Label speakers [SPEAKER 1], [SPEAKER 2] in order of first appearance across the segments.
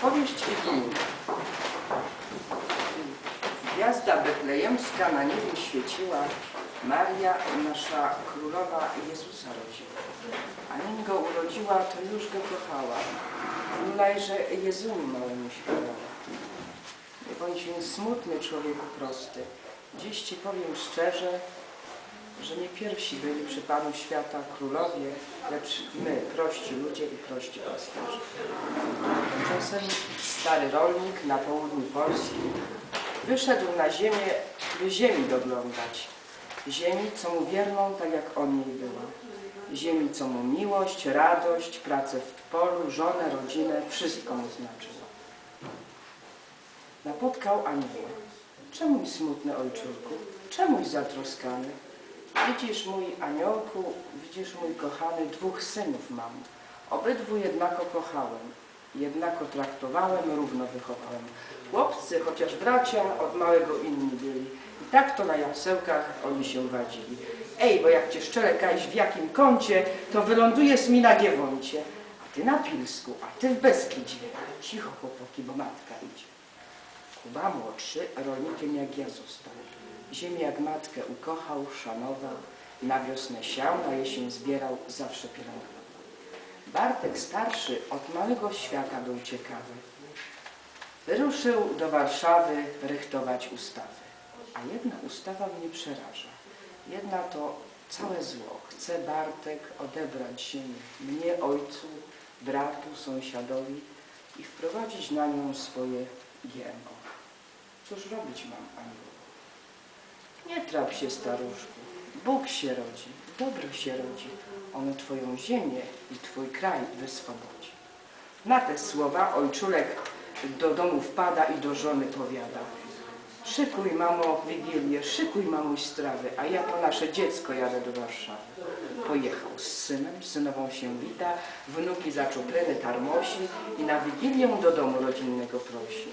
[SPEAKER 1] Powieść Wigilii. Gwiazda betlejemska na niebie świeciła. Maria, nasza królowa Jezusa rodziła. A nim go urodziła, to już go kochała. Królajże Jezuni małemu śpiewała. Bądź więc smutny, człowieku prosty. Dziś ci powiem szczerze, że nie pierwsi byli przy Panu świata królowie, lecz my, prości ludzie i prości pasterze. Tymczasem stary rolnik na południu Polski wyszedł na ziemię, by ziemi doglądać. Ziemi, co mu wierną, tak jak on jej była. Ziemi, co mu miłość, radość, pracę w polu, żonę, rodzinę, wszystko mu znaczyło. Napotkał anioła. Czemuś smutny ojczulku? Czemuś zatroskany? Widzisz mój aniołku, widzisz mój kochany, dwóch synów mam. Obydwu jednako kochałem, jednako traktowałem, równo wychowałem. Chłopcy, chociaż bracia, od małego inni byli. I tak to na jasełkach oni się wadzili. Ej, bo jak cię szczerę kajś w jakim kącie, to wylądujesz mi na Giewoncie. A ty na Pilsku, a ty w Beskidzie. Cicho chłopaki, bo matka idzie. Kuba młodszy rolnikiem jak ja został. Ziemię jak matkę ukochał, szanował, na wiosnę siał, na jesień zbierał, zawsze pielęgnował. Bartek starszy od małego świata był ciekawy. Wyruszył do Warszawy rychtować ustawy. A jedna ustawa mnie przeraża. Jedna to całe zło. Chce Bartek odebrać ziemię mnie, ojcu, bratu, sąsiadowi i wprowadzić na nią swoje GMO. Cóż robić mam, Aniu? Nie trap się, staruszku. Bóg się rodzi, dobro się rodzi. On twoją ziemię i twój kraj wyswobodzi. Na te słowa ojczulek do domu wpada i do żony powiada. Szykuj, mamo, wigilię, szykuj, mamuś strawy, a ja po nasze dziecko jadę do Warszawy. Pojechał z synem, synową się wita, wnuki za czupryny tarmosi i na wigilię do domu rodzinnego prosi.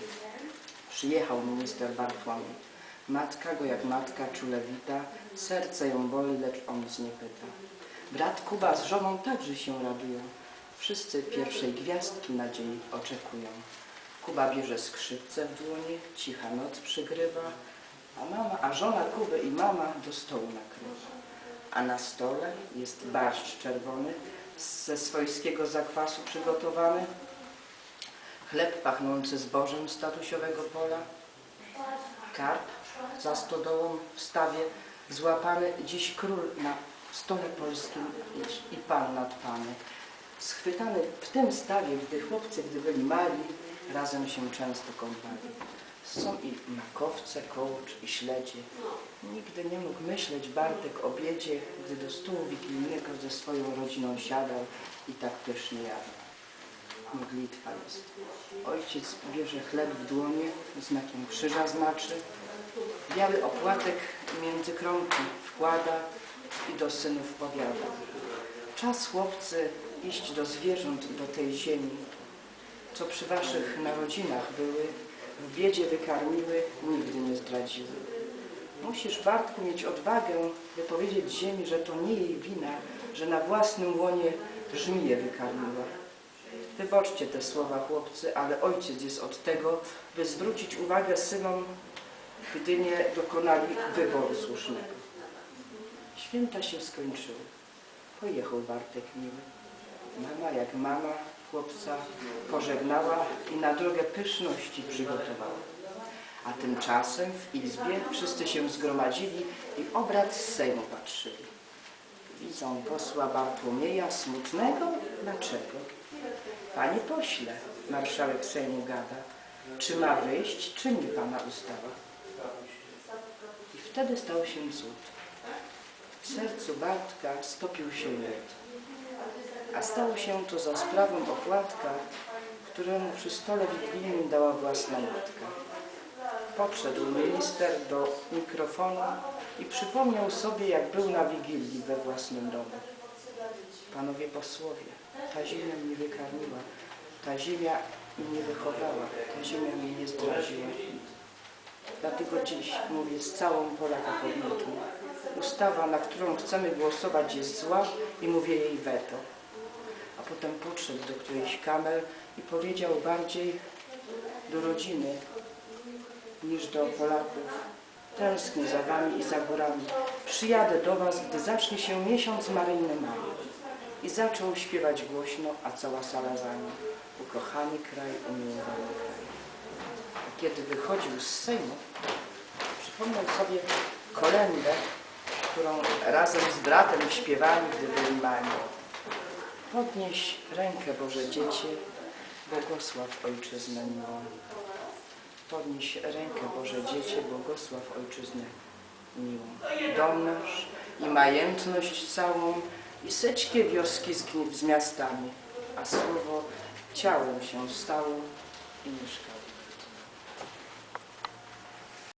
[SPEAKER 1] Przyjechał minister Bartłomiej. Matka go jak matka czule wita, serce ją boli, lecz on nic nie pyta. Brat Kuba z żoną także się radują. Wszyscy pierwszej gwiazdki nadziei oczekują. Kuba bierze skrzypce w dłonie, cicha noc przygrywa, a mama, a żona Kuby i mama do stołu nakrywa. A na stole jest barszcz czerwony, ze swojskiego zakwasu przygotowany, chleb pachnący zbożem z tatusiowego pola, karp za stodołą w stawie, złapany dziś król na stole polskim i- pan nad pany. Schwytany w tym stawie, gdy chłopcy, gdy byli mali, razem się często kąpali. Są i makowce, kołcz i śledzie. Nigdy nie mógł myśleć Bartek o biedzie, gdy do stół wigilijnego ze swoją rodziną siadał i tak pysznie jadł. Modlitwa jest. Ojciec bierze chleb w dłonie, znakiem krzyża znaczy, biały opłatek między krągi wkłada i do synów powiada. Czas, chłopcy, iść do zwierząt, do tej ziemi, co przy waszych narodzinach były, w biedzie wykarmiły, nigdy nie zdradziły. Musisz, Bartku, mieć odwagę, by powiedzieć ziemi, że to nie jej wina, że na własnym łonie żmiję wykarmiła. Wybaczcie te słowa, chłopcy, ale ojciec jest od tego, by zwrócić uwagę synom, gdy nie dokonali wyboru słusznego. Święta się skończyły. Pojechał Bartek miły. Mama jak mama chłopca pożegnała i na drogę pyszności przygotowała. A tymczasem w izbie wszyscy się zgromadzili i obrad z Sejmu patrzyli. Widzą posła Bartłomieja smutnego? Dlaczego? Panie pośle, marszałek Sejmu gada, czy ma wyjść, czy nie pana ustawa? I wtedy stał się cud. W sercu Bartka stopił się lód. A stało się to za sprawą opłatka, któremu przy stole wigilijnym dała własna matka. Podszedł minister do mikrofonu i przypomniał sobie, jak był na Wigilii we własnym domu. Panowie posłowie, ta ziemia mnie wykarmiła, ta ziemia mnie wychowała, ta ziemia mnie nie zdradziła. Dlatego dziś mówię z całą Polakopownikiem. Ustawa, na którą chcemy głosować jest zła i mówię jej weto. A potem podszedł do którejś kamer i powiedział bardziej do rodziny niż do Polaków. Tęsknię za Wami i za górami. Przyjadę do Was, gdy zacznie się miesiąc maryjny mały. I zaczął śpiewać głośno, a cała sala za nim. Ukochany kraj, umiłowany kraj. A kiedy wychodził z Sejmu, przypomniał sobie kolędę, którą razem z bratem śpiewali, gdy byli mali. Podnieś rękę, Boże Dziecię, błogosław Ojczyznę miłą. Podnieś rękę, Boże Dziecię, błogosław Ojczyznę miłą. Dom nasz i majętność całą i seczkie wioski zgniew z miastami, a słowo ciałem się stało i mieszkało.